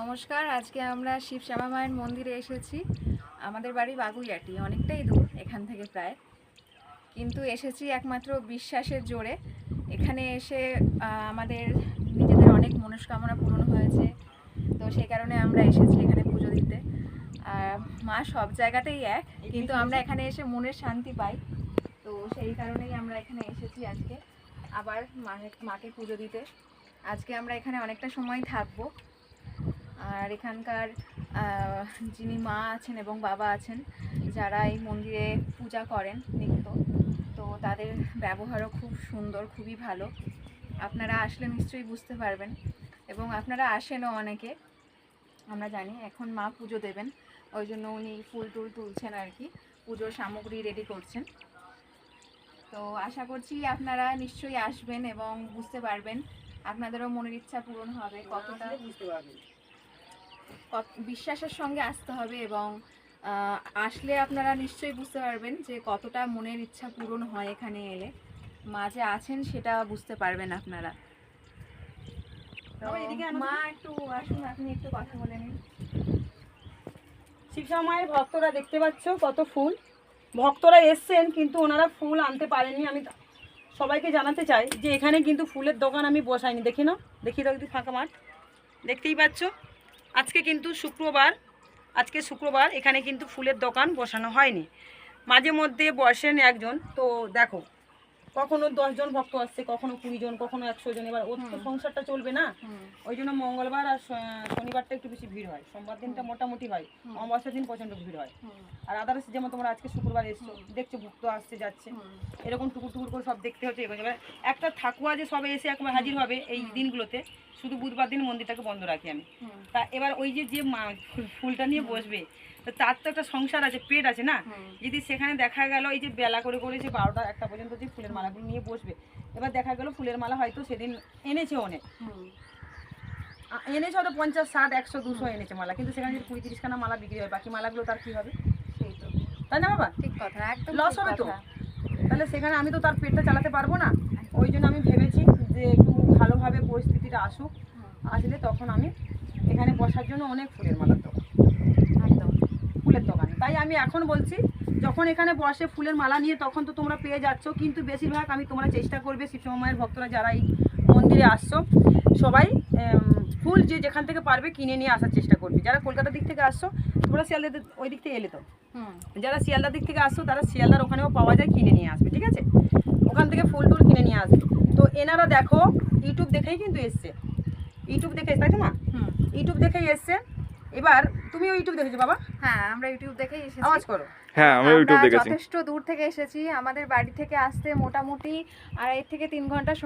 নমস্কার, আজকে আমরা শিব শ্যামা মায়ের মন্দিরে এসেছি। আমাদের বাড়ি বাগুইয়াটি, অনেকটাই দূর এখান থেকে প্রায়। কিন্তু এসেছি একমাত্র বিশ্বাসের জোরে। এখানে এসে আমাদের নিজেদের অনেক মনস্কামনা পূরণ হয়েছে। তো সেই কারণে আমরা এসেছি এখানে পুজো দিতে। আর মা সব জায়গাতেই এক, কিন্তু আমরা এখানে এসে মনের শান্তি পাই। তো সেই কারণেই আমরা এখানে এসেছি আজকে। আবার মাকে পুজো দিতে। আজকে আমরা এখানে অনেকটা সময় থাকব। আর এখানকার যিনি মা আছেন এবং বাবা আছেন, যারা এই মন্দিরে পূজা করেন নিত্য, তো তাদের ব্যবহারও খুব সুন্দর, খুবই ভালো। আপনারা আসলে নিশ্চয়ই বুঝতে পারবেন এবং আপনারা আসেনও অনেকে, আমরা জানি, এখন মা পুজো দেবেন, ওই জন্য উনি ফুল টুল তুলছেন আর কি, পুজোর সামগ্রী রেডি করছেন। তো আশা করছি আপনারা নিশ্চয়ই আসবেন এবং বুঝতে পারবেন, আপনাদেরও মনের ইচ্ছা পূরণ হবে, কতটা কত- বিশ্বাসের সঙ্গে আসতে হবে এবং আসলে আপনারা নিশ্চয়ই বুঝতে পারবেন যে কতটা মনের ইচ্ছা পূরণ হয় এখানে এলে। মা যে আছেন সেটা বুঝতে পারবেন আপনারা। মা একটু আসুন আপনি একটু কথা বলে নিন। ভক্তরা দেখতে পাচ্ছ কত ফুল। ভক্তরা এসছেন কিন্তু ওনারা ফুল আনতে পারেননি। আমি সবাইকে জানাতে চাই যে এখানে কিন্তু ফুলের দোকান আমি বসাইনি। দেখি না দেখি তো একটু ফাঁকা মাঠ। দেখতেই পাচ্ছ। আজকে কিন্তু শুক্রবার, আজকে শুক্রবার এখানে কিন্তু ফুলের দোকান বসানো হয়নি। মাঝে মধ্যে বসেন একজন, তো দেখো কখনো দশজন ভক্ত আসছে কখনো কুড়ি জন কখনো একশো জন এবার ওর তো সংসারটা চলবে না। ওই জন্য মঙ্গলবার আর শনিবারটা একটু বেশি ভিড় হয়। সোমবার দিনটা মোটামুটি হয়। অমাবস্যার দিন প্রচণ্ড ভিড় হয়। আর আদার্স যেমন তোমরা আজকে শুক্রবার এসছো দেখছ ভক্ত আসছে যাচ্ছে। এরকম টুকুর টুকুর করে সব দেখতে হচ্ছে। এগোচ্ছে এবার একটা ঠাকুয়া যে সবে এসে একবার হাজির হবে এই দিনগুলোতে শুধু বুধবার দিন মন্দিরটাকে বন্ধ রাখি আমি। তা এবার ওই যে যে মা ফুলটা নিয়ে বসবে তো তার তো একটা সংসার আছে পেট আছে না? যদি সেখানে দেখা গেল এই যে বেলা করে করে যে বারোটা একটা পর্যন্ত যে ফুলের মালাগুলো নিয়ে বসবে এবার দেখা গেল ফুলের মালা হয়তো সেদিন এনেছে অনেক। এনেছে হয়তো পঞ্চাশ ষাট একশো দুশো এনেছে মালা কিন্তু সেখানে যদি কুড়ি তিরিশখানা মালা বিক্রি হয় বাকি মালাগুলো তার কী হবে? সেই তো। তাই না বাবা? ঠিক কথা একদম লস হবে তো? তাহলে সেখানে আমি তো তার পেটটা চালাতে পারব না? ওই জন্য আমি ভেবেছি যে একটু ভালোভাবে পরিস্থিতিটা আসুক আসলে তখন আমি এখানে বসার জন্য অনেক ফুলের মালার দোকান একদম ফুলের দোকান তাই আমি এখন বলছি যখন এখানে বসে ফুলের মালা নিয়ে তখন তো তোমরা পেয়ে যাচ্ছ কিন্তু বেশিরভাগ আমি তোমরা চেষ্টা করবে শিবসমা মায়ের ভক্তরা যারা এই মন্দিরে আসছো সবাই ফুল যে যেখান থেকে পারবে কিনে নিয়ে আসার চেষ্টা করবে। যারা কলকাতার দিক থেকে আসছো তোমরা শিয়ালদার ওই দিক থেকে এলে তো। হুম। যারা শিয়ালদার দিক থেকে আসছো তারা শিয়ালদার ওখানেও পাওয়া যায় কিনে নিয়ে আসবে ঠিক আছে? ওখান থেকে ফুল টুল কিনে নিয়ে আসবে। তো এনারা দেখো ইউটিউব দেখেই কিন্তু এসছে। ইউটিউব দেখে তাই তো মা? হুম। ইউটিউব দেখেই এসছে। এবার তুমি ইউটিউব দেখেছ বাবা? হ্যাঁ আমরা ইউটিউব দেখেই এসেছি। আওয়াজ করো। হ্যাঁ আমরা ইউটিউব দেখেছি। যথেষ্ট দূর থেকে এসেছি। আমাদের বাড়ি থেকে আসতে মোটামুটি আড়াই থেকে তিন ঘণ্টা